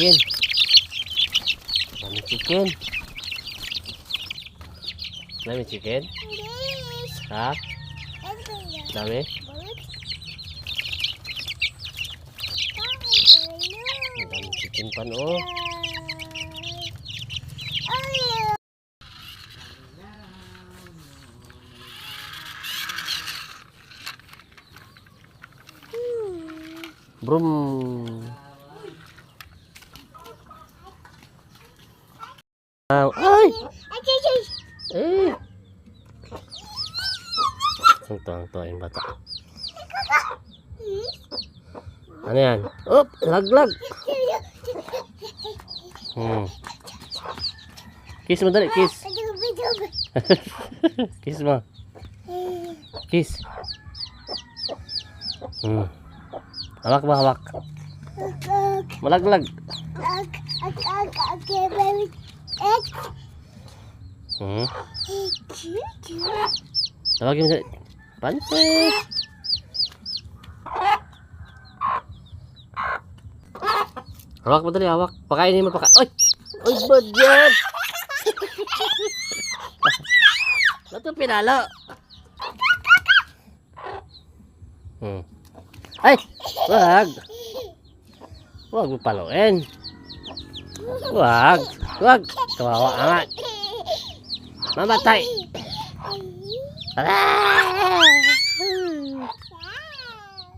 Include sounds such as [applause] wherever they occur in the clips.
chicken. Dami chicken. Dami chicken? Ha? Dami? Dami chicken pa no. Hmm. Brum. Ah, ay! Ay, ay, ay. Eh! Ang tuwang-tuwa yung bata. Ano yan? Op! Laglag! Hmm. Kiss mo dali, kiss. Kiss mo. Kiss. Hmm. Hawak ba, hawak? Ag, Malaglag. Hmm. Tawagin mo. Pante! Hawak mo dali, hawak. Pakainin mo, paka... Ay! Ay, bad yan! Ba't yung pinalo? Hmm. Ay! Wag! Wag mo paluin. Wag! Wag! Kawawa amat. Mamatay!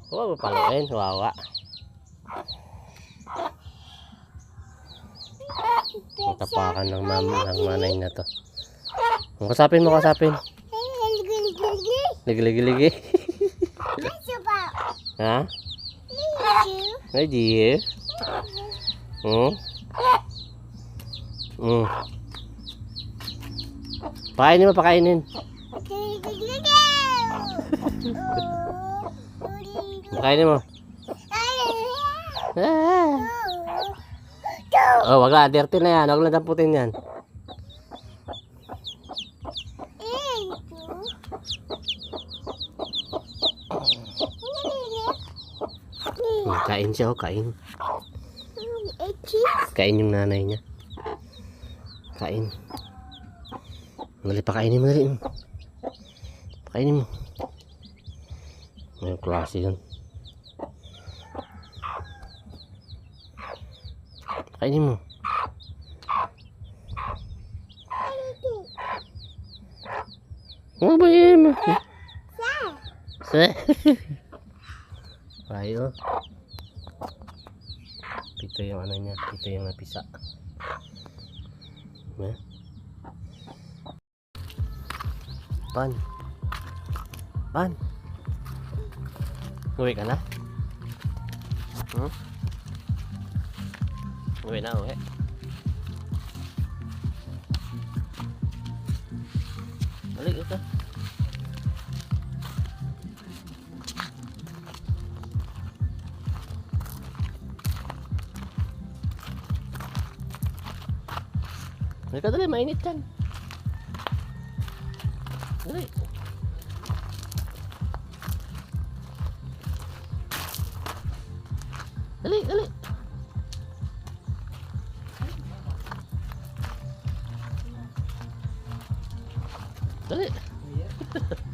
Huwag mo paluin, kawawa. Ang tapakan ng, mam ng manay na to. Kasapin mo, kasapin. Ligi-ligi-ligi. ha? Ay, dear. Hmm? Hmm. Pakainin mo, pakainin. Pakainin mo. Ah. Oh, wag lang. Dirty na yan. Wag lang damputin yan. Hmm, kain siya, oh. Kain. Kain yung nanay niya. Kain. Dali, pakainin mo dali. Pakainin mo. May klase yun. Pakainin mo. Ano ba yan? Sa? [laughs] Ayo. Ito yung ano niya. Ito yung napisa. Eh? Pan. Pan. Uwi ka na? Hmm? Uwi na, uwi. Balik ito. Dali ka dali, mainit yan. Dali. Dali, dali. Dali. [laughs]